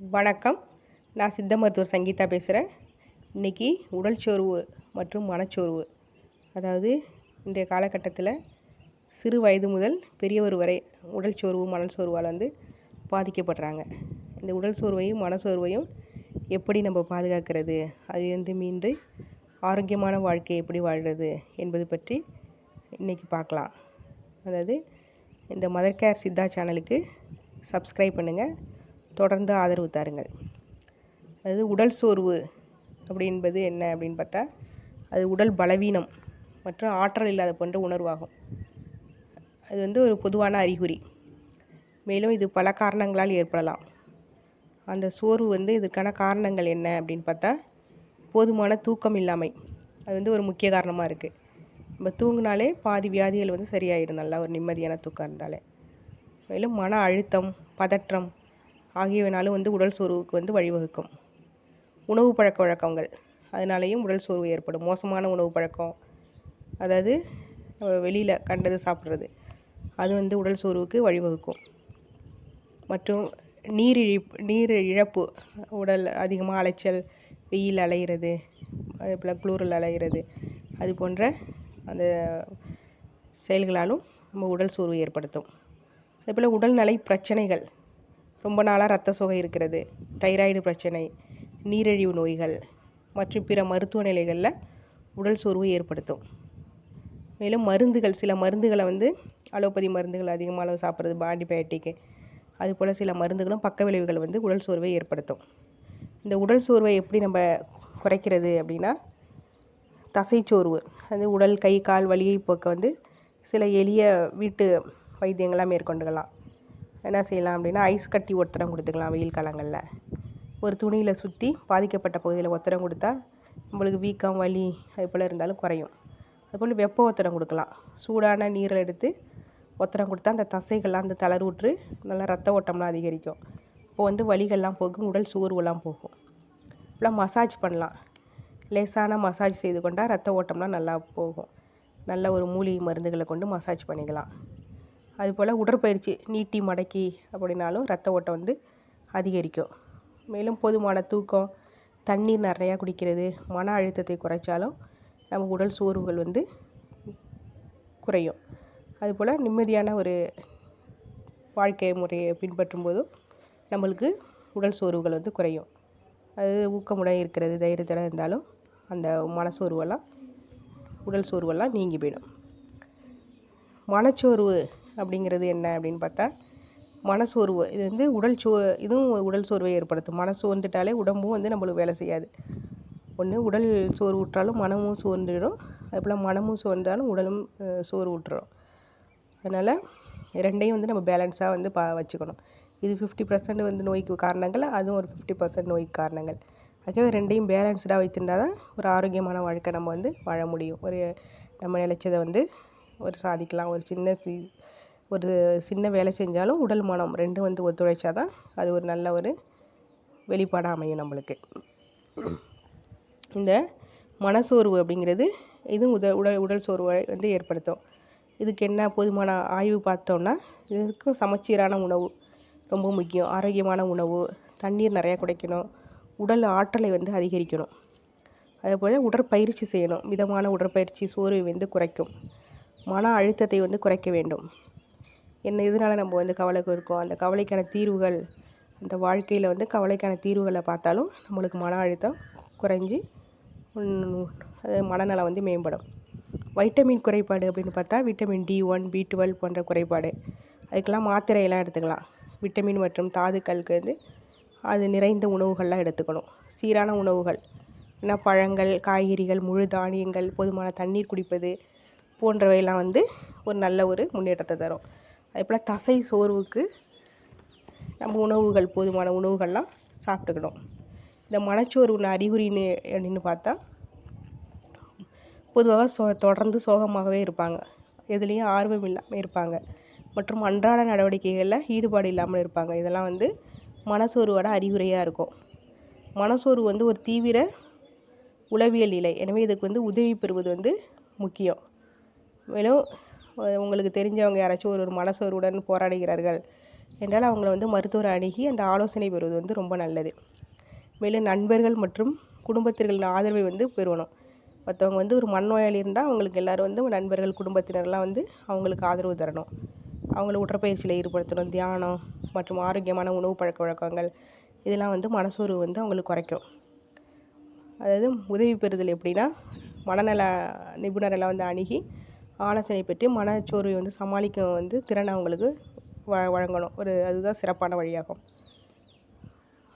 வணக்கம். நான் சித்த மருத்துவர் சங்கீதா பேசுகிறேன் இன்றைக்கி உடல் சோர்வு மற்றும் மனச்சோர்வு. அதாவது இன்றைய காலகட்டத்தில் சிறு வயது முதல் பெரியவர் வரை உடல் சோர்வு மனச்சோர்வால் வந்து பாதிக்கப்படுறாங்க. இந்த உடல் சோர்வையும் மனச்சோர்வையும் எப்படி நம்ம பாதுகாக்கிறது? அது வந்து மீண்டு ஆரோக்கியமான வாழ்க்கையை எப்படி வாழ்கிறது என்பது பற்றி இன்றைக்கி பார்க்கலாம். அதாவது இந்த மதர் கேர் சித்தா சேனலுக்கு சப்ஸ்கிரைப் பண்ணுங்கள் தொடர்ந்து ஆதரவு தாருங்கள். அதாவது உடல் சோர்வு அப்படின்பது என்ன அப்படின்னு பார்த்தா அது உடல் பலவீனம் மற்றும் ஆற்றல் இல்லாத போன்ற உணர்வாகும். அது வந்து ஒரு பொதுவான அறிகுறி. மேலும் இது பல காரணங்களால் ஏற்படலாம். அந்த சோர்வு வந்து இதற்கான காரணங்கள் என்ன அப்படின்னு பார்த்தா போதுமான தூக்கம் இல்லாமை. அது வந்து ஒரு முக்கிய காரணமாக இருக்குது நம்ம தூங்கினாலே பாதி வியாதிகள் வந்து சரியாயிடும். நல்லா ஒரு நிம்மதியான தூக்கம் இருந்தாலே. மேலும் மன அழுத்தம் பதற்றம் ஆகியவனாலும் வந்து உடல் சோர்வுக்கு வந்து வழிவகுக்கும். உணவு பழக்க வழக்கங்கள். அதனாலேயும் உடல் சோர்வு ஏற்படும். மோசமான உணவு பழக்கம். அதாவது வெளியில் கண்டது சாப்பிட்றது. அது வந்து உடல் சோர்வுக்கு வழிவகுக்கும். மற்றும் நீரிழி நீர் இழப்பு உடல் அதிகமாக அலைச்சல் வெயில் அலைகிறது அதே போல் குளூரில் அலைகிறது அது போன்ற அந்த செயல்களாலும் நம்ம உடல் சோர்வு ஏற்படுத்தும். அதே போல் உடல்நலை பிரச்சனைகள். ரொம்ப நாளாக ரத்த சோகை இருக்கிறது தைராய்டு பிரச்சனை நீரிழிவு நோய்கள் மற்றும் பிற மருத்துவ நிலைகளில் உடல் சோர்வு ஏற்படுத்தும். மேலும் மருந்துகள் சில மருந்துகளை வந்து அலோபதி மருந்துகள் அதிகமாக அளவு சாப்பிட்றது ஆன்டிபயோட்டிக்கு அதுபோல் சில மருந்துகளும் பக்க விளைவுகள் வந்து உடல் சோர்வை ஏற்படுத்தும். இந்த உடல் சோர்வை எப்படி நம்ம குறைக்கிறது அப்படின்னா தசைச்சோர்வு அது உடல் கை கால் வலியை போக்க வந்து சில எளிய வீட்டு வைத்தியங்களாக மேற்கொண்டுக்கலாம். என்ன செய்யலாம் அப்படின்னா ஐஸ் கட்டி ஒத்தடம் கொடுத்துக்கலாம் வெயில் காலங்களில். ஒரு துணியில் சுற்றி பாதிக்கப்பட்ட பகுதியில் ஒத்தடம் கொடுத்தா நம்மளுக்கு வீக்கம் வலி அது போல் இருந்தாலும் குறையும். அதுபோல் வெப்ப ஒத்தடம் கொடுக்கலாம். சூடான நீரை எடுத்து ஒத்தடம் கொடுத்தா அந்த தசைகள்லாம் அந்த தளர்வுற்று நல்லா ரத்த ஓட்டம்லாம் அதிகரிக்கும். இப்போ வந்து வலிகள்லாம் போகும் உடல் சோர்வெல்லாம் போகும். இப்போலாம் மசாஜ் பண்ணலாம். லேசான மசாஜ் செய்து கொண்டால் ரத்த ஓட்டம்லாம் நல்லா போகும். நல்ல ஒரு மூலிகை மருந்துகளை கொண்டு மசாஜ் பண்ணிக்கலாம். அதுபோல் உடற்பயிற்சி நீட்டி மடக்கி அப்படின்னாலும் ரத்த ஓட்டம் வந்து அதிகரிக்கும். மேலும் போதுமான தூக்கம் தண்ணீர் நிறையா குடிக்கிறது மன அழுத்தத்தை குறைச்சாலும் நம்ம உடல் சோர்வுகள் வந்து குறையும். அதுபோல் நிம்மதியான ஒரு வாழ்க்கை முறையை பின்பற்றும் போதும் நம்மளுக்கு உடல் சோர்வுகள் வந்து குறையும். அது ஊக்கமுடன் இருக்கிறது தைரியத்தோடு இருந்தாலும் அந்த மனசோர்வெல்லாம் உடல் சோர்வெல்லாம் நீங்கி போயிடும். மனச்சோர்வு அப்படிங்கிறது என்ன அப்படின்னு பார்த்தா மனசோர்வு இது வந்து உடல் சோ இதுவும் உடல் சோர்வை ஏற்படுத்தும். மனசு வந்துட்டாலே உடம்பும் வந்து நம்மளுக்கு வேலை செய்யாது. ஒன்று உடல் சோர்வு விட்டாலும் மனமும் சோர்ந்துடும். அதுபோல் மனமும் சோர்ந்தாலும் உடலும் சோர்வு விட்டுரும் அதனால் ரெண்டையும் வந்து நம்ம பேலன்ஸாக வந்து பா வச்சுக்கணும். இது ஃபிஃப்டி பர்சன்ட் வந்து நோய்க்கு காரணங்கள் அதுவும் ஒரு ஃபிஃப்டி பர்சன்ட் நோய்க்கு காரணங்கள். அதுவே ரெண்டையும் பேலன்ஸ்டாக வைத்திருந்தால் தான் ஒரு ஆரோக்கியமான வாழ்க்கை நம்ம வந்து வாழ முடியும். ஒரு நம்ம நிலச்சதை வந்து ஒரு சாதிக்கலாம். ஒரு சின்ன சி ஒரு சின்ன வேலை செஞ்சாலும் உடல் மனம் ரெண்டும் வந்து ஒத்துழைச்சா தான் அது ஒரு நல்ல ஒரு வெளிப்பாடாக அமையும் நம்மளுக்கு. இந்த மனசோர்வு அப்படிங்கிறது இதுவும் உத உடல் உடல் சோர்வை வந்து ஏற்படுத்தும். இதுக்கு என்ன போதுமான ஆய்வு பார்த்தோம்னா இதுக்கும் சமச்சீரான உணவு ரொம்ப முக்கியம். ஆரோக்கியமான உணவு தண்ணீர் நிறையா குடைக்கணும் உடல் ஆற்றலை வந்து அதிகரிக்கணும். அதேபோல் உடற்பயிற்சி செய்யணும். மிதமான உடற்பயிற்சி சோர்வை வந்து குறைக்கும். மன அழுத்தத்தை வந்து குறைக்க வேண்டும். என்ன இதனால் நம்ம வந்து கவலைக்கு இருக்கோம்? அந்த கவலைக்கான தீர்வுகள் அந்த வாழ்க்கையில் வந்து கவலைக்கான தீர்வுகளை பார்த்தாலும் நம்மளுக்கு மன அழுத்தம் குறைஞ்சி மனநலம் வந்து மேம்படும். வைட்டமின் குறைபாடு அப்படின்னு பார்த்தா vitamin D one B twelve போன்ற குறைபாடு. அதுக்கெல்லாம் மாத்திரையெல்லாம் எடுத்துக்கலாம். விட்டமின் மற்றும் தாதுக்களுக்கு வந்து அது நிறைந்த உணவுகள்லாம் எடுத்துக்கணும். சீரான உணவுகள். ஏன்னா பழங்கள் காய்கறிகள் முழு தானியங்கள் போதுமான தண்ணீர் குடிப்பது போன்றவையெல்லாம் வந்து ஒரு நல்ல ஒரு முன்னேற்றத்தை தரும். அதே போல் தசை சோர்வுக்கு நம்ம உணவுகள் போதுமான உணவுகள்லாம் சாப்பிட்டுக்கணும். இந்த மனச்சோர்வு அறிகுறின்னு அப்படின்னு பார்த்தா பொதுவாக சோ தொடர்ந்து சோகமாகவே இருப்பாங்க. எதுலேயும் ஆர்வம் இல்லாமல் இருப்பாங்க. மற்றும் அன்றாட நடவடிக்கைகளில் ஈடுபாடு இல்லாமல் இருப்பாங்க. இதெல்லாம் வந்து மனசோர்வோட அறிகுறியாக இருக்கும். மனசோர்வு வந்து ஒரு தீவிர உளவியல் நிலை. எனவே இதுக்கு வந்து உதவி பெறுவது வந்து முக்கியம். மேலும் உங்களுக்கு தெரிஞ்சவங்க யாராச்சும் ஒரு ஒரு மனசோர்வுடன் போராடுகிறார்கள் என்றால் அவங்கள வந்து மருத்துவரை அணுகி அந்த ஆலோசனை பெறுவது வந்து ரொம்ப நல்லது. மேலும் நண்பர்கள் மற்றும் குடும்பத்தினர்களின் ஆதரவை வந்து பெறணும் மற்றவங்க வந்து ஒரு மனநோயாளி இருந்தால் அவங்களுக்கு எல்லோரும் வந்து நண்பர்கள் குடும்பத்தினர்லாம் வந்து அவங்களுக்கு ஆதரவு தரணும். அவங்கள உடற்பயிற்சியில் ஈடுபடுத்தணும். தியானம் மற்றும் ஆரோக்கியமான உணவு பழக்க வழக்கங்கள் இதெல்லாம் வந்து மனசோர்வு வந்து அவங்களுக்கு குறைக்கும். அதாவது உதவி பெறுதல் எப்படின்னா மனநல நிபுணரெல்லாம் வந்து அணுகி ஆலோசனை பெற்று மனச்சோர்வை வந்து சமாளிக்க வந்து திறனை அவங்களுக்கு வ வழங்கணும். ஒரு அதுதான் சிறப்பான வழியாகும்.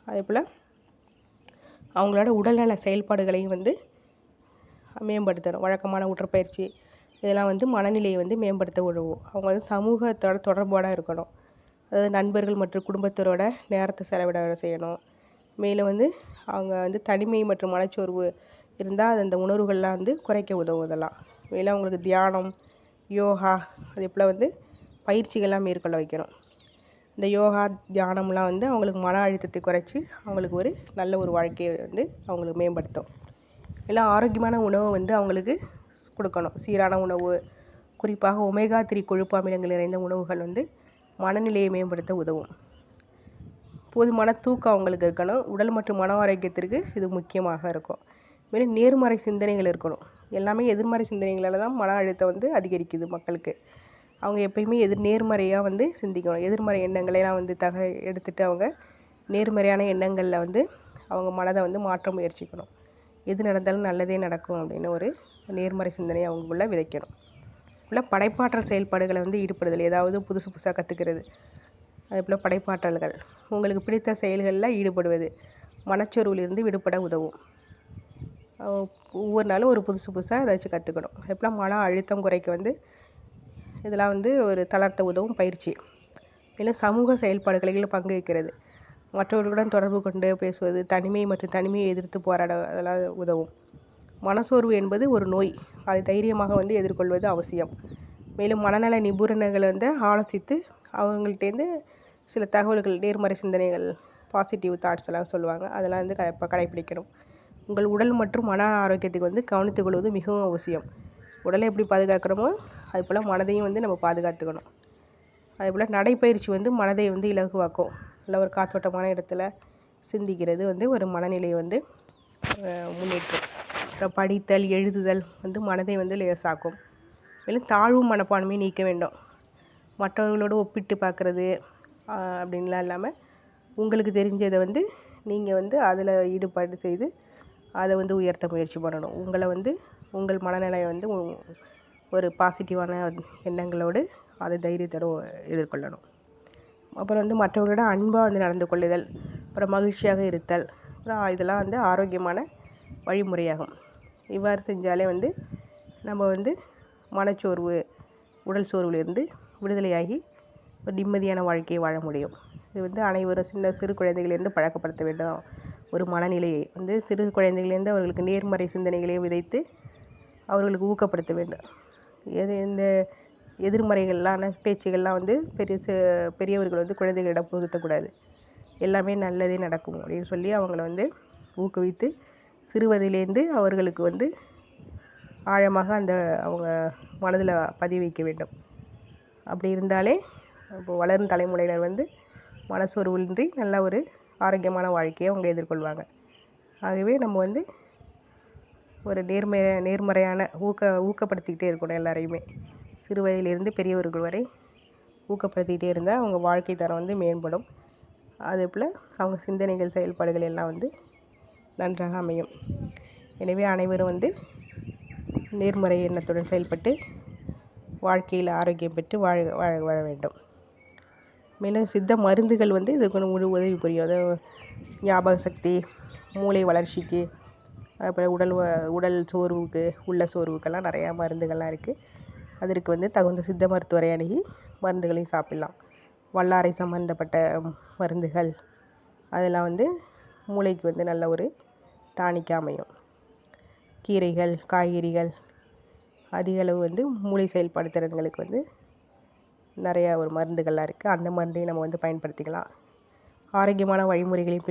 அதே போல் அவங்களோட உடல்நல செயல்பாடுகளையும் வந்து மேம்படுத்தணும். வழக்கமான உடற்பயிற்சி இதெல்லாம் வந்து மனநிலையை வந்து மேம்படுத்த உதவும். அவங்க வந்து சமூகத்தோட தொடர்போடு இருக்கணும். அதாவது நண்பர்கள் மற்றும் குடும்பத்தரோட நேரத்தை செலவிட செய்யணும். மேலும் வந்து அவங்க வந்து தனிமை மற்றும் மனச்சோர்வு இருந்தால் அது அந்த உணர்வுகள்லாம் வந்து குறைக்க உதவும் இல்லை உங்களுக்கு அவங்களுக்கு தியானம் யோகா அதே போல் வந்து பயிற்சிகள்லாம் மேற்கொள்ள வைக்கணும். இந்த யோகா தியானம்லாம் வந்து அவங்களுக்கு மன அழுத்தத்தை குறைச்சி அவங்களுக்கு ஒரு நல்ல ஒரு வாழ்க்கையை வந்து அவங்களுக்கு மேம்படுத்தும். எல்லாம் ஆரோக்கியமான உணவை வந்து அவங்களுக்கு கொடுக்கணும். சீரான உணவு குறிப்பாக ஒமேகா த்ரீ கொழுப்பு அமிலங்கள் நிறைந்த உணவுகள் வந்து மனநிலையை மேம்படுத்த உதவும். போதுமான தூக்கம் அவங்களுக்கு இருக்கணும். உடல் மற்றும் மன ஆரோக்கியத்திற்கு இது முக்கியமாக இருக்கும். மேலும் நேர்மறை சிந்தனைகள் இருக்கணும். எல்லாமே எதிர்மறை சிந்தனைகளால் தான் மன அழுத்தம் வந்து அதிகரிக்குது மக்களுக்கு. அவங்க எப்பயுமே எதிர் நேர்மறையாக வந்து சிந்திக்கணும். எதிர்மறை எண்ணங்களையெல்லாம் வந்து தக எடுத்துகிட்டு அவங்க நேர்மறையான எண்ணங்களில் வந்து அவங்க மனதை வந்து மாற்ற முயற்சிக்கணும். எது நடந்தாலும் நல்லதே நடக்கும் அப்படின்னு ஒரு நேர்மறை சிந்தனையை அவங்களுக்குள்ள விதைக்கணும். உள்ள படைப்பாற்றல் செயல்பாடுகளை வந்து ஈடுபடுதல் ஏதாவது புதுசு புதுசாக கற்றுக்கிறது அதே போல் படைப்பாற்றல்கள். உங்களுக்கு பிடித்த செயல்களில் ஈடுபடுவது. மனச்சோர்விலிருந்து விடுபட உதவும். ஒவ்வொரு நாளும் ஒரு புதுசு புதுசாக ஏதாச்சும் கற்றுக்கணும் அதே மன அழுத்தம் குறைக்க வந்து இதெல்லாம் வந்து ஒரு தளர்த்த உதவும் பயிற்சி. மேலும் சமூக செயல்பாடுகளில் பங்கு வைக்கிறது மற்றவர்களுடன் தொடர்பு கொண்டு பேசுவது தனிமை மற்றும் தனிமையை எதிர்த்து போராட அதெல்லாம் உதவும். மனசோர்வு என்பது ஒரு நோய். அதை தைரியமாக வந்து எதிர்கொள்வது அவசியம். மேலும் மனநல நிபுணர்களை வந்து ஆலோசித்து அவங்கள்ட்டேருந்து சில தகவல்கள் நேர்மறை சிந்தனைகள் பாசிட்டிவ் தாட்ஸ் எல்லாம் சொல்லுவாங்க. அதெல்லாம் வந்து க கடைப்பிடிக்கணும். உங்கள் உடல் மற்றும் மன ஆரோக்கியத்துக்கு வந்து கவனித்துக் கொள்வது மிகவும் அவசியம். உடலை எப்படி பாதுகாக்கிறோமோ அது போல் மனதையும் வந்து நம்ம பாதுகாத்துக்கணும். அதே போல் நடைப்பயிற்சி வந்து மனதை வந்து இலகுவாக்கும். நல்ல ஒரு காத்தோட்டமான இடத்துல சிந்திக்கிறது வந்து ஒரு மனநிலையை வந்து முன்னேற்றும். அப்புறம் படித்தல் எழுதுதல் வந்து மனதை வந்து லேசாக்கும். மேலும் தாழ்வு மனப்பான்மையை நீக்க வேண்டும். மற்றவர்களோடு ஒப்பிட்டு பார்க்குறது அப்படின்லாம் இல்லாமல் உங்களுக்கு தெரிஞ்சதை வந்து நீங்கள் வந்து அதில் ஈடுபாடு செய்து அதை வந்து உயர்த்த முயற்சி பண்ணணும். உங்களை வந்து உங்கள் மனநிலையை வந்து ஒரு பாசிட்டிவான எண்ணங்களோடு அதை தைரியத்தோடு எதிர்கொள்ளணும். அப்புறம் வந்து மற்றவங்களோட அன்பாக வந்து நடந்து கொள்ளுதல் அப்புறம் மகிழ்ச்சியாக இருத்தல் அப்புறம் இதெல்லாம் வந்து ஆரோக்கியமான வழிமுறையாகும். இவ்வாறு செஞ்சாலே வந்து நம்ம வந்து மனச்சோர்வு உடல் சோர்விலிருந்து விடுதலையாகி ஒரு நிம்மதியான வாழ்க்கையை வாழ முடியும். இது வந்து அனைவரும் சின்ன சிறு குழந்தைகளிலிருந்து பழக்கப்படுத்த வேண்டும். ஒரு மனநிலையை வந்து சிறு குழந்தைகளிலேருந்து அவர்களுக்கு நேர்மறை சிந்தனைகளை விதைத்து அவர்களுக்கு ஊக்கப்படுத்த வேண்டும். எது இந்த எதிர்மறைகளான பேச்சுகள்லாம் வந்து பெரிய பெரியவர்கள் வந்து குழந்தைகளிடம் புகுத்தக்கூடாது. எல்லாமே நல்லதே நடக்கும் அப்படின்னு சொல்லி அவங்கள வந்து ஊக்குவித்து சிறுவதிலேருந்து அவர்களுக்கு வந்து ஆழமாக அந்த அவங்க மனதில் பதிய வைக்க வேண்டும். அப்படி இருந்தாலே இப்போ வளரும் தலைமுறையினர் வந்து மனசோர்வின்றி நல்ல ஒரு ஆரோக்கியமான வாழ்க்கையை அவங்க எதிர்கொள்வாங்க. ஆகவே நம்ம வந்து ஒரு நேர்மை நேர்மறையான ஊக்க ஊக்கப்படுத்திக்கிட்டே இருக்கணும் எல்லாரையுமே. சிறு வயதிலிருந்து பெரியவர்கள் வரை ஊக்கப்படுத்திக்கிட்டே இருந்தால் அவங்க வாழ்க்கை தரம் வந்து மேம்படும். அதே போல் அவங்க சிந்தனைகள் செயல்பாடுகள் எல்லாம் வந்து நன்றாக அமையும். எனவே அனைவரும் வந்து நேர்மறை எண்ணத்துடன் செயல்பட்டு வாழ்க்கையில் ஆரோக்கியம் பெற்று வாழ வாழ வாழ வேண்டும். மேலும் சித்த மருந்துகள் வந்து இதுக்கு முழு உதவி புரியும். அதாவது ஞாபக சக்தி மூளை வளர்ச்சிக்கு அப்புறம் உடல் உடல் சோர்வுக்கு உள்ள சோர்வுக்கெல்லாம் நிறையா மருந்துகள்லாம் இருக்குது அதற்கு வந்து தகுந்த சித்த மருத்துவரை அணுகி மருந்துகளையும் சாப்பிட்லாம். வல்லாரை சம்மந்தப்பட்ட மருந்துகள் அதெல்லாம் வந்து மூளைக்கு வந்து நல்ல ஒரு டானிக்காக அமையும். கீரைகள் காய்கறிகள் அதிக அளவு வந்து மூளை செயல்பாடு திறன்களுக்கு வந்து நிறையா ஒரு மருந்துகள்லாம் இருக்குது. அந்த மருந்தையும் நம்ம வந்து பயன்படுத்திக்கலாம். ஆரோக்கியமான வழிமுறைகளையும்